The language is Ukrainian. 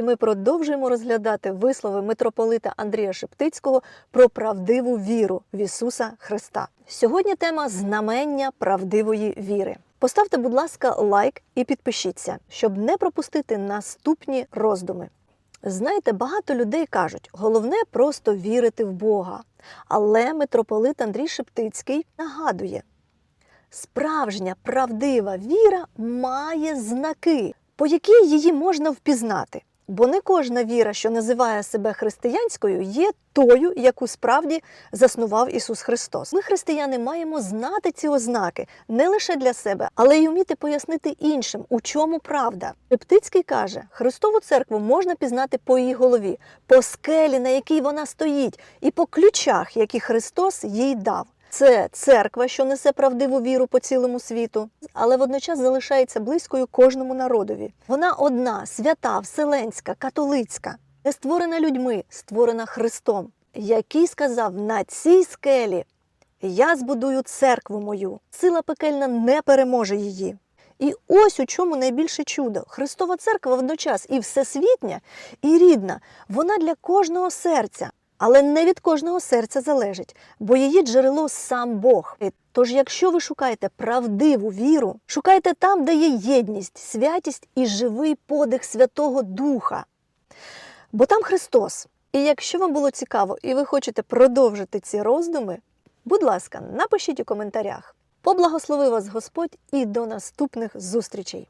Ми продовжуємо розглядати вислови митрополита Андрія Шептицького про правдиву віру в Ісуса Христа. Сьогодні тема знамення правдивої віри. Поставте, будь ласка, лайк і підпишіться, щоб не пропустити наступні роздуми. Знаєте, багато людей кажуть, головне просто вірити в Бога. Але митрополит Андрій Шептицький нагадує: справжня правдива віра має знаки, по якій її можна впізнати. Бо не кожна віра, що називає себе християнською, є тою, яку справді заснував Ісус Христос. Ми, християни, маємо знати ці ознаки не лише для себе, але й вміти пояснити іншим, у чому правда. Шептицький каже, Христову церкву можна пізнати по її голові, по скелі, на якій вона стоїть, і по ключах, які Христос їй дав. Це церква, що несе правдиву віру по цілому світу, але водночас залишається близькою кожному народові. Вона одна, свята, вселенська, католицька, не створена людьми, створена Христом, який сказав: на цій скелі я збудую церкву мою. Сила пекельна не переможе її. І ось у чому найбільше чудо. Христова церква водночас і всесвітня, і рідна. Вона для кожного серця. Але не від кожного серця залежить, бо її джерело сам Бог. Тож, якщо ви шукаєте правдиву віру, шукайте там, де є єдність, святість і живий подих Святого Духа. Бо там Христос. І якщо вам було цікаво і ви хочете продовжити ці роздуми, будь ласка, напишіть у коментарях. Поблагослови вас Господь і до наступних зустрічей!